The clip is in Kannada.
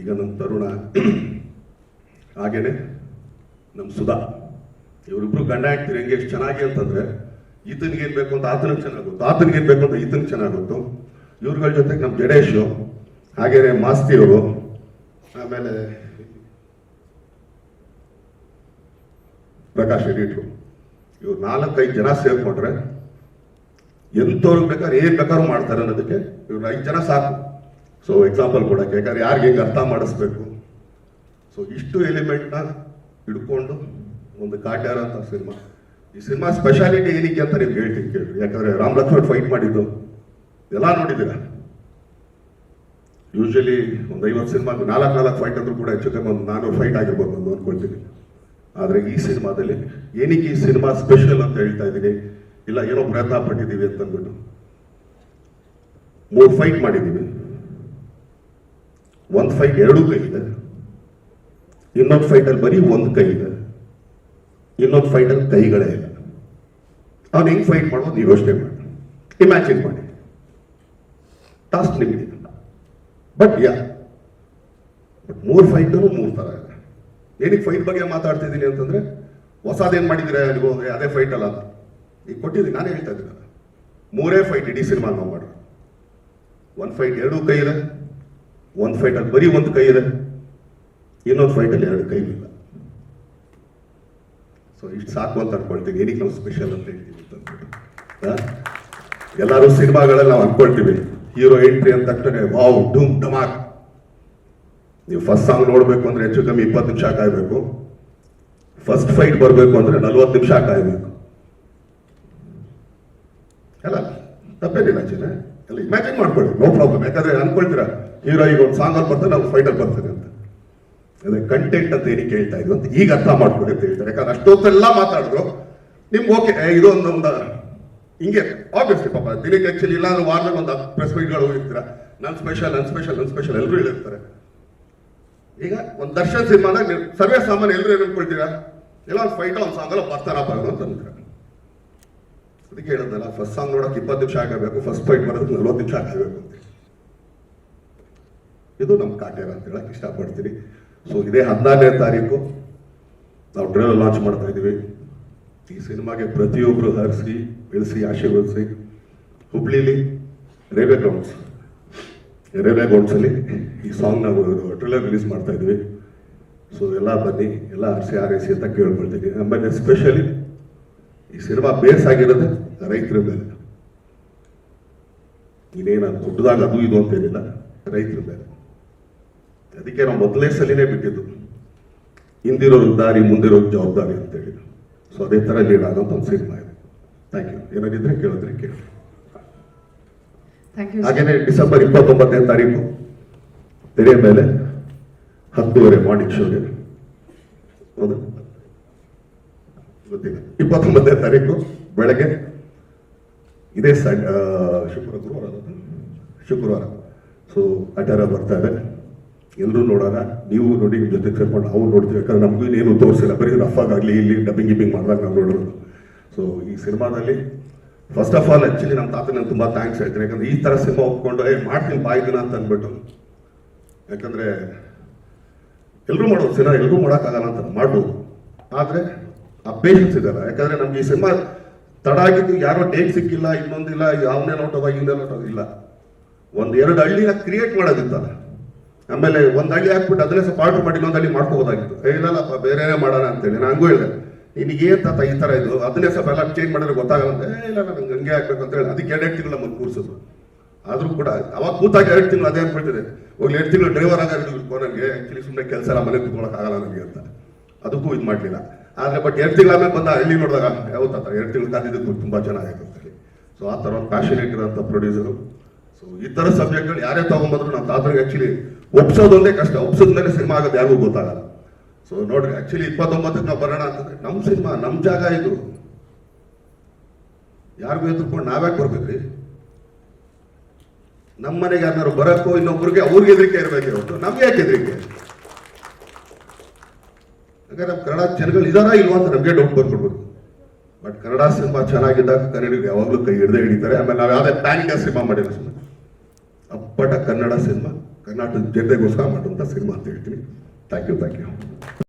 ಈಗ ನಮ್ಮ ತರುಣ. ಹಾಗೇನೆ ನಮ್ಮ ಸುಧಾ. ಇವರಿಬ್ರು ಗಂಡ ಹಾಕ್ತೀರಿ ಹೆಂಗೆ ಎಷ್ಟು ಚೆನ್ನಾಗಿ ಅಂತಂದ್ರೆ, ಈತನಿಗೆ ಏನ್ ಬೇಕು ಅಂತ ಆತನಿಗೆ ಗೊತ್ತು. ಆತನಿಗೆ ಏನ್ ಬೇಕು ಅಂತ ಈತನಿಗೆ ಗೊತ್ತು. ಇವ್ರಗಳ ಜೊತೆಗೆ ನಮ್ಮ ಜಡೇಶು, ಹಾಗೇನೆ ಮಾಸ್ತಿ ಅವರು ಆಮೇಲೆ ಪ್ರಕಾಶ್ ಎಡಿಟ್ರು ಇವ್ರು ನಾಲ್ಕೈದು ಜನ ಸೇರ್ಕೊಂಡ್ರೆ ಎಂಥವ್ರಿಗೆ ಬೇಕಾದ್ರೆ ಏನ್ ಬೇಕಾದ್ರೂ ಮಾಡ್ತಾರೆ ಅನ್ನೋದಕ್ಕೆ ಇವ್ರು ಐದು ಜನ ಸಾಕು. ಸೊ ಎಕ್ಸಾಂಪಲ್ ಕೊಡಕ್ಕೆ. ಯಾಕಂದ್ರೆ ಯಾರಿಗೆ ಹೆಂಗೆ ಅರ್ಥ ಮಾಡಿಸ್ಬೇಕು? ಸೊ ಇಷ್ಟು ಎಲಿಮೆಂಟ್ನ ಹಿಡ್ಕೊಂಡು ಒಂದು ಕಾಟ್ಯಾರ ಅಂತ ಸಿನಿಮಾ. ಈ ಸಿನಿಮಾ ಸ್ಪೆಷಾಲಿಟಿ ಏನಕ್ಕೆ ಅಂತ ನೀವು ಹೇಳ್ತೀನಿ ಕೇಳಿ. ಯಾಕಂದ್ರೆ ರಾಮ್ ಲಕ್ಷ್ಮಣ್ ಫೈಟ್ ಮಾಡಿದ್ದು. ಎಲ್ಲ ನೋಡಿದ್ದೀರ? ಯೂಶಲಿ ಒಂದು ಐವತ್ತು ಸಿನಿಮಾ ನಾಲ್ಕು ನಾಲ್ಕು ಫೈಟ್ ಅಂದ್ರೂ ಕೂಡ ಹೆಚ್ಚು ಕಮ್ಮಿ ಒಂದು ನಾನ್ನೂರು ಫೈಟ್ ಆಗಿರ್ಬೋದು ಅಂತ ಅನ್ಕೊಳ್ತೀನಿ. ಆದರೆ ಈ ಸಿನಿಮಾದಲ್ಲಿ ಏನಕ್ಕೆ ಈ ಸಿನಿಮಾ ಸ್ಪೆಷಲ್ ಅಂತ ಹೇಳ್ತಾ ಇದ್ದೀನಿ? ಇಲ್ಲ, ಏನೋ ಪ್ರಯತ್ನ ಪಟ್ಟಿದ್ದೀವಿ ಅಂತ ಅಂದ್ಬಿಟ್ಟು. ಮೂರು ಫೈಟ್ ಮಾಡಿದ್ದೀವಿ. ಒಂದು ಫೈಟ್ ಎರಡು ಕೈ ಇದೆ. ಇನ್ನೊಂದು ಫೈಟಲ್ಲಿ ಬರೀ ಒಂದು ಕೈ ಇದೆ. ಇನ್ನೊಂದು ಫೈಟಲ್ಲಿ ಕೈಗಳೇ ಇಲ್ಲ. ಅವ್ನು ಹೆಂಗೆ ಫೈಟ್ ಮಾಡೋದು ನೀವು ಯೋಚನೆ ಮಾಡಿ. ಇಮ್ಯಾಜಿನ್ ಮಾಡಿ. ಟಾಸ್ಕ್ ನಿಮಗೆ ಬಟ್ ಯಾ ಬಟ್ ಮೂರು ಫೈಟೂ ಮೂರು ಥರ ಇದೆ. ಏನಕ್ಕೆ ಫೈಟ್ ಬಗ್ಗೆ ಮಾತಾಡ್ತಿದ್ದೀನಿ ಅಂತಂದ್ರೆ ಹೊಸದೇನು ಮಾಡಿದ್ರೆ ಅಲ್ಲಿಗೆ ಹೋದ್ರೆ ಅದೇ ಫೈಟ್ ಅಲ್ಲ ಈಗ ಕೊಟ್ಟಿದ್ದೀನಿ ನಾನು ಹೇಳ್ತಾ ಇದ್ದೀನಿ. ಮೂರೇ ಫೈಟ್ ಇಡೀ ಸಿನಿಮಾ ನಾವು ಮಾಡಿ ಒಂದು ಫೈಟ್ ಎರಡೂ ಕೈ ಇದೆ. ಒಂದು ಫೈಟಲ್ಲಿ ಬರೀ ಒಂದು ಕೈ ಇದೆ. ಇನ್ನೊಂದು ಫೈಟಲ್ಲಿ ಎರಡು ಕೈ ಇಲ್ಲ. ಸೊ ಇಷ್ಟು ಸಾಕು ಅಂತ ಅನ್ಕೊಳ್ತೀವಿ ಏನಕ್ಕೆ ನಾವು ಸ್ಪೆಷಲ್ ಅಂತ ಹೇಳ್ತೀವಿ ಅಂತ ಎಲ್ಲರೂ ಸಿನಿಮಾಗಳಲ್ಲಿ ನಾವು ಅನ್ಕೊಳ್ತೀವಿ. ಹೀರೋ ಎಂಟ್ರಿ ಅಂತ ತಕ್ಷಣ ವಾವ್ ಡೂಮ್ ಡಮಾಕ್ ನೀವು ಫಸ್ಟ್ ಸಾಂಗ್ ನೋಡಬೇಕು ಅಂದ್ರೆ ಹೆಚ್ಚು ಕಮ್ಮಿ ಇಪ್ಪತ್ತು ನಿಮಿಷ ಕಾಯಬೇಕು. ಫಸ್ಟ್ ಫೈಟ್ ಬರಬೇಕು ಅಂದ್ರೆ ನಲ್ವತ್ತು ನಿಮಿಷ ಕಾಯಬೇಕು. ಅಲ್ಲ, ತಪ್ಪೇನಿಲ್ಲ ಚಿನ್ನ ಎಲ್ಲ ಇಮ್ಯಾಜಿನ್ ಮಾಡ್ಕೊಳ್ಳಿ. ನೋ ಪ್ರಾಬ್ಲಮ್ ಯಾಕಂದ್ರೆ ಅನ್ಕೊಳ್ತೀರಾ? ಹೀರೋ ಈಗ ಒಂದು ಸಾಂಗ್ ಅಲ್ಲಿ ಬರ್ತಾರೆ ನಾವು ಫೈಟಲ್ಲಿ ಬರ್ತದೆ ಅಂತ. ಅದೇ ಕಂಟೆಂಟ್ ಅಂತ ಏನಕ್ಕೆ ಹೇಳ್ತಾ ಇದ್ರು ಅಂತ. ಈಗ ಅರ್ಥ ಮಾಡ್ಕೊಳ್ಳಿ ಅಂತ ಹೇಳ್ತಾರೆ. ಯಾಕಂದ್ರೆ ಅಷ್ಟೊತ್ತೆಲ್ಲ ಮಾತಾಡಿದ್ರು. ನಿಮ್ಗೆ ಓಕೆ ಇದೊಂದು ಒಂದು ಹಿಂಗೆ ಆಬ್ವಿಯಸ್ಲಿ ಪಾಪ, ದಿನಕ್ಕೆ ಆಕ್ಚುಲಿ ಇಲ್ಲ ಅಂದ್ರೆ ವಾರದಾಗ ಒಂದು ಪ್ರೆಸ್ ಮೀಟ್ಗಳು ಹೋಗಿರ್ತೀರ ನನ್ ಸ್ಪೆಷಲ್ ನನ್ ಸ್ಪೆಷಲ್ ನನ್ ಸ್ಪೆಷಲ್ ಎಲ್ಲರೂ ಹೇಳಿರ್ತಾರೆ. ಈಗ ಒಂದು ದರ್ಶನ್ ಸಿನಿಮಾದಾಗ ಸರ್ವೇ ಸಾಮಾನ್ಯ ಎಲ್ಲರೂ ಏನು ಅನ್ಕೊಳ್ತೀರಾ ಎಲ್ಲ ಒಂದು ಫೈಟ್ ಒಂದು ಸಾಂಗ್ ಅಲ್ಲ ಬರ್ತಾರಪ್ಪ ಅಂತ ಅಂತಾರೆ. ಅದಕ್ಕೆ ಹೇಳಿದ್ನಲ್ಲ ಫಸ್ಟ್ ಸಾಂಗ್ ನೋಡೋಕೆ ಇಪ್ಪತ್ತು ನಿಮಿಷ ಆಗಬೇಕು. ಫಸ್ಟ್ ಫೈಟ್ ಬರೋದಕ್ಕೆ ನಲ್ವತ್ತು ನಿಮಿಷ ಆಗಬೇಕು ಅಂತ. ಇದು ನಮ್ಮ ಕಾಟೇರ ಅಂತ ಹೇಳಕ್ ಇಷ್ಟಪಡ್ತೀನಿ. ಸೊ ಇದೇ ಹದಿನಾರನೇ ತಾರೀಕು ನಾವು ಟ್ರೇಲರ್ ಲಾಂಚ್ ಮಾಡ್ತಾ ಇದ್ದೀವಿ. ಈ ಸಿನಿಮಾಗೆ ಪ್ರತಿಯೊಬ್ಬರು ಹರಿಸಿ, ಬೆಳೆಸಿ, ಆಶೀರ್ವದಿಸಿ ಹುಬ್ಳಿಲಿ ರೇವೆ ಗ್ರೌಂಡ್ಸ್ ರೇವೆ ಗ್ರೌಂಡ್ಸಲ್ಲಿ ಈ ಸಾಂಗ್ ನಾವು ಟ್ರೇಲರ್ ರಿಲೀಸ್ ಮಾಡ್ತಾ ಇದ್ದೀವಿ. ಸೊ ಎಲ್ಲ ಬನ್ನಿ, ಎಲ್ಲ ಹರಿಸಿ, ಆರೈಸಿ ಅಂತ ಕೇಳ್ಕೊಳ್ತೀನಿ. ಆಮೇಲೆ ಸ್ಪೆಷಲಿ ಈ ಸಿನಿಮಾ ಬೇಸ್ ಆಗಿರೋದೇ ರೈತರ ಮೇಲೆ. ಇನ್ನೇನು ದೊಡ್ಡದಾಗ ಅದು ಇದು ಅಂತೇನಿಲ್ಲ ರೈತರ ಮೇಲೆ. ಅದಕ್ಕೆ ನಾವು ಮೊದಲನೇ ಸಲಿನೇ ಬಿಟ್ಟಿದ್ದು. ಹಿಂದಿರೋರು ದಾರಿ ಮುಂದಿರೋ ಜವಾಬ್ದಾರಿ ಅಂತೇಳಿ. ಸೊ ಅದೇ ಥರ ಲೀಡ್ ಆಗೋಂಥ ಒಂದು ಸಿನಿಮಾ ಇದೆ. ಥ್ಯಾಂಕ್ ಯು ಏನಾಗಿದ್ರೆ ಕೇಳಿದ್ರೆ ಕೇಳಿ. ಹಾಗೇನೆ ಡಿಸೆಂಬರ್ ಇಪ್ಪತ್ತೊಂಬತ್ತನೇ ತಾರೀಕು ತೆರೆ ಮೇಲೆ ಹತ್ತುವರೆ ಮಾರ್ನಿಂಗ್ ಶೋಗೆ ಹೌದು? ಗೊತ್ತಿಲ್ಲ. ಇಪ್ಪತ್ತೊಂಬತ್ತನೇ ತಾರೀಕು ಬೆಳಗ್ಗೆ ಇದೇ ಸ ಗುರುವಾರ ಅಲ್ಲ? ಶುಕ್ರವಾರ. ಸೊ ಅಟಾರ ಬರ್ತಾ ಇದೆ. ಎಲ್ಲರೂ ನೋಡೋಣ, ನೀವು ನೋಡಿ ನಿಮ್ಮ ಜೊತೆ ಸೇರ್ಕೊಂಡು ಅವ್ರು ನೋಡ್ತೀವಿ. ಯಾಕಂದ್ರೆ ನಮಗೂ ಏನು ತೋರಿಸಿಲ್ಲ. ಬರೀ ರಫ್ ಆಗಲಿ, ಇಲ್ಲಿ ಡಬ್ಬಿಂಗ್ ಗಿಬ್ಬಿಂಗ್ ಮಾಡಿದಾಗ ನಾವು ನೋಡೋದು. ಸೊ ಈ ಸಿನಿಮಾದಲ್ಲಿ ಫಸ್ಟ್ ಆಫ್ ಆಲ್ ಆ್ಯಕ್ಚುಲಿ ನಮ್ಮ ತಾತ ತುಂಬ ಥ್ಯಾಂಕ್ಸ್ ಹೇಳ್ತೀನಿ. ಯಾಕಂದ್ರೆ ಈ ಥರ ಸಿನಿಮಾ ಒಪ್ಕೊಂಡು ಏ ಮಾಡ್ತೀನಿ ಬಾಯ್ದಿನ ಅಂತ ಅಂದ್ಬಿಟ್ಟು. ಯಾಕಂದರೆ ಎಲ್ಲರೂ ಮಾಡೋದು ಸಿನಿಮಾ ಎಲ್ಲರೂ ಮಾಡೋಕ್ಕಾಗಲ್ಲ ಅಂತ ಮಾಡ್ಬೋದು. ಆದರೆ ಆ ಪೇಷನ್ಸ್ ಇದಲ್ಲ. ಯಾಕಂದರೆ ನಮ್ಗೆ ಈ ಸಿನಿಮಾ ತಡ ಆಗಿದ್ದು ಯಾರೋ ಡೇಟ್ ಸಿಕ್ಕಿಲ್ಲ, ಇನ್ನೊಂದಿಲ್ಲ ಅವನೇ ನೋಟವ ಹಿಂದೆ ನೋಟೋದಿಲ್ಲ ಇಲ್ಲ. ಒಂದು ಎರಡು ಹಳ್ಳಿನ ಕ್ರಿಯೇಟ್ ಮಾಡೋದಿತ್ತಲ್ಲ. ಆಮೇಲೆ ಒಂದು ಹಳ್ಳಿ ಹಾಕ್ಬಿಟ್ಟು ಅದನ್ನೇ ಸ್ವಲ್ಪ ಆರ್ಡರ್ ಮಾಡಿ ಇನ್ನೊಂದು ಹಳ್ಳಿ ಮಾಡ್ಕೋಬೋದಾಗಿತ್ತು. ಇಲ್ಲಲ್ಲಪ್ಪ ಬೇರೆನೇ ಮಾಡೋಣ ಅಂತೇಳಿ. ನಾನು ಹೇಳಿದೆ. ನಿನಗೆ ತಾತ ಈ ತರ ಇದು? ಅದನ್ನೇ ಸ್ವಲ್ಪ ಎಲ್ಲ ಚೇಂಜ್ ಮಾಡಿದ್ರೆ ಗೊತ್ತಾಗಲ್ಲ ಅಂತ. ಇಲ್ಲ ನಂಗೆ ಹಂಗೆ ಹಾಕ್ಬೇಕು ಅಂತ ಹೇಳಿ. ಅದಕ್ಕೆ ಎರಡು ತಿಂಗಳು ನಮ್ಮನ್ನು ಕೂರಿಸೋದು. ಆದರೂ ಕೂಡ ಅವಾಗ ಕೂತಾಗ ಎರಡು ತಿಂಗಳು ಅದೇ ಅನ್ಬಿಟ್ಟಿದೆ ಹೋಗ್ಲಿ, ಎರಡು ತಿಂಗಳು ಡ್ರೈವರ್ ಆಗ ನನಗೆ ಆಕ್ಚುಲಿ ಸುಮ್ಮನೆ ಕೆಲಸ ಎಲ್ಲ ಮನೆ ಕೂತ್ಕೊಳಕ್ ಆಗಲ್ಲ ನನಗೆ ಅಂತ. ಅದಕ್ಕೂ ಇದು ಮಾಡಲಿಲ್ಲ. ಆದ್ರೆ ಬಟ್ ಎರಡು ತಿಂಗಳ ಮೇಲೆ ಬಂದ ಹಳ್ಳಿ ನೋಡಿದಾಗ ಯಾವತ್ತ ಎರಡು ತಿಂಗಳು ಕಾದಿದ್ದಕ್ಕೂ ತುಂಬಾ ಚೆನ್ನಾಗಿತ್ತು ಅಂತ ಹೇಳಿ. ಸೊ ಆ ಥರ ಒಂದು ಪ್ಯಾಷನೇಟ್ ಇರೋಂಥ ಪ್ರೊಡ್ಯೂಸರು ಸೊ ಈ ತರ ಸಬ್ಜೆಕ್ಟ್ಗಳು ಯಾರೇ ತೊಗೊಂಬಂದ್ರು ನಾವು ತಾತರಿಗೆ ಆಕ್ಚುಲಿ ಒಪ್ಸೋದೊಂದೇ ಕಷ್ಟ ಒಪ್ಸೋದ್ಮೇಲೆ ಸಿನಿಮಾ ಆಗೋದು ಯಾರಿಗೂ ಗೊತ್ತಾಗಲ್ಲ. ಸೊ ನೋಡ್ರಿ ಆಕ್ಚುಲಿ ಇಪ್ಪತ್ತೊಂಬತ್ತಕ್ಕೆ ನಾವು ಬರೋಣ ಅಂತಂದ್ರೆ ನಮ್ಮ ಸಿನಿಮಾ ನಮ್ಮ ಜಾಗ ಇದು. ಯಾರಿಗೂ ಎದುರ್ಕೊಂಡು ನಾವ್ಯಾಕೆ ಬರ್ಬೇಕ್ರಿ ನಮ್ಮ ಮನೆಗೆ ಯಾರು ಬರಕ್ಕೋ ಇನ್ನೊಬ್ರಿಗೆ ಅವ್ರಿಗೆ ಹೆದರಿಕೆ ಇರಬೇಕು ಹೊರತು ನಮ್ಗೆ ಯಾಕೆ ಹೆದರಿಕೆ ಹಾಗಾದ್ರೆ ನಮ್ಮ ಕನ್ನಡ ಜನಗಳು ಇದಾರ ಇಲ್ವಾ ಅಂತ ನಮಗೆ ಡೌಟ್ ಬಂದ್ಬಿಡ್ಬೋದು. ಬಟ್ ಕನ್ನಡ ಸಿನಿಮಾ ಚೆನ್ನಾಗಿದ್ದಾಗ ಕನ್ನಡಿಗರು ಯಾವಾಗಲೂ ಕೈ ಹಿಡ್ದೇ ಹಿಡಿತಾರೆ. ಆಮೇಲೆ ನಾವು ಯಾವುದೇ ಪ್ಯಾನಿಕ ಸಿನಿಮಾ ಮಾಡಿಲ್ಲ ಅಪ್ಪಟ ಕನ್ನಡ ಸಿನಿಮಾ. ಕರ್ನಾಟಕದ ಜನತೆಗೋಸ್ಕರ ಮಾಡುವಂಥ ಸಿನಿಮಾ ಅಂತ ಹೇಳ್ತೀನಿ. Thank you thank you